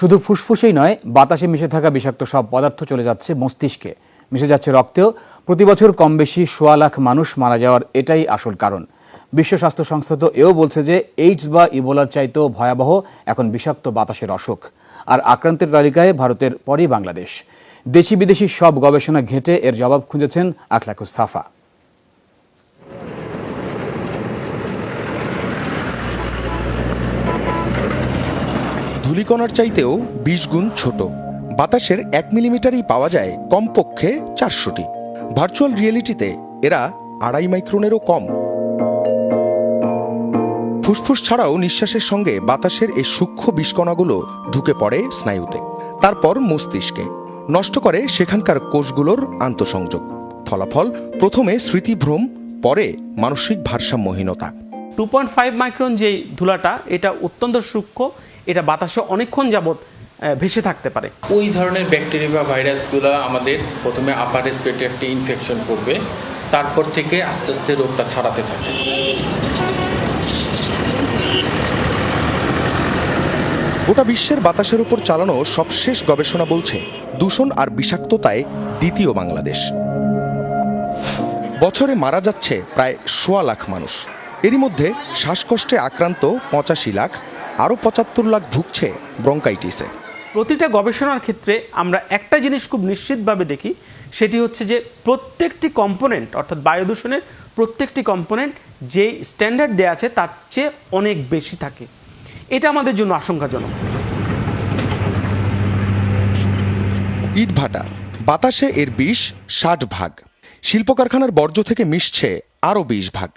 শুধু ফুসফুসেই নয়, বাতাসে মিশে থাকা বিষাক্ত সব পদার্থ চলে যাচ্ছে মস্তিষ্কে। মিশে যাচ্ছে রক্তেও। প্রতি বছর কম বেশি সোয়া লাখ মানুষ মারা যাওয়ার এটাই আসল কারণ। বিশ্ব স্বাস্থ্য সংস্থা তো এও বলছে যে, এইডস বা ইবোলার চাইতেও ভয়াবহ এখন বিষাক্ত বাতাসের অসুখ। আর আক্রান্তের তালিকায় ভারতের পরই বাংলাদেশ। দেশি বিদেশি সব গবেষণা ঘেঁটে এর জবাব খুঁজেছেন আখলাকুস সাফা। ধূলিকণার চাইতেও বিশ গুণ ছোট। বাতাসের এক মিলিমিটারই পাওয়া যায় কমপক্ষে চারশোটি। ভার্চুয়াল রিয়েলিটিতে এরা আড়াই মাইক্রোনেরও কম। ফুসফুস ছাড়াও নিঃশ্বাসের সঙ্গে বাতাসের এই সূক্ষ্ম বিষকণাগুলো ঢুকে পড়ে স্নায়ুতে। তারপর মস্তিষ্কে। নষ্ট করে সেখানকার কোষগুলোর আন্তঃসংযোগ। ফলাফল, প্রথমে স্মৃতিভ্রম, পরে মানসিক ভারসাম্যহীনতা। টু পয়েন্ট ফাইভ মাইক্রন যে ধুলাটা, এটা অত্যন্ত সূক্ষ্ম এটা বাতাসে অনেকক্ষণ যাবৎ ভেসে থাকতে পারে। ওই ধরনের ব্যাকটেরিয়া বা ভাইরাসগুলো আমাদের প্রথমে আপার রেসপিরেটরি একটি ইনফেকশন করবে তারপর থেকে আস্তে আস্তে রোগটা ছড়াতে থাকে। গোটা বিশ্বের বাতাসের উপর চালানো সবশেষ গবেষণা বলছে দূষণ আর বিষাক্ততায় দ্বিতীয় বাংলাদেশ। বছরে মারা যাচ্ছে প্রায় সোয়া লাখ মানুষ। এরই মধ্যে শ্বাসকষ্টে আক্রান্ত পঁচাশি লাখ আরও পঁচাত্তর লাখ ভুগছে ব্রঙ্কাইটিসে। প্রতিটা গবেষণার ক্ষেত্রে আমরা একটা জিনিস খুব নিশ্চিতভাবে দেখি সেটি হচ্ছে যে প্রত্যেকটি কম্পোনেন্ট অর্থাৎ বায়ু দূষণের প্রত্যেকটি কম্পোনেন্ট যেই স্ট্যান্ডার্ড দেওয়া আছে তার চেয়ে অনেক বেশি থাকে। এটা আমাদের জন্য আশঙ্কাজনক। ইটভাটা বাতাসে এর বিষ ষাট ভাগ শিল্প কারখানার বর্জ্য থেকে মিশছে আরও বিশ ভাগ।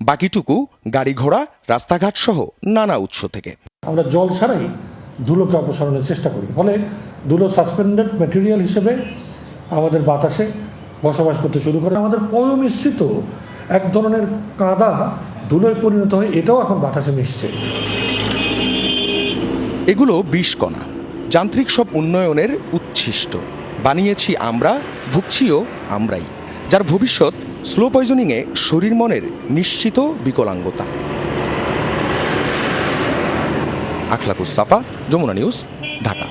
বাকিটুকু গাড়ি ঘোড়া রাস্তাঘাট সহ নানা উৎস থেকে। আমরা জল ছাড়াই ধুলোকে অপসারণের চেষ্টা করি। ফলে ধুলো সাসপেন্ডেড ম্যাটেরিয়াল হিসেবে আমাদের বাতাসে বসবাস করতে শুরু করে। আমাদের পয় মিশ্রিত এক ধরনের কাদা ধুলোয় পরিণত হয় এটাও এখন বাতাসে মিশছে। এগুলো বিষ কণা যান্ত্রিক সব উন্নয়নের উচ্ছিষ্ট। বানিয়েছি আমরা ভুগছিও আমরাই যার ভবিষ্যৎ স্লো পয়জনিংয়ে শরীর মনের নিশ্চিত বিকলাঙ্গতা। আখলাকুস সাফা যমুনা নিউজ ঢাকা।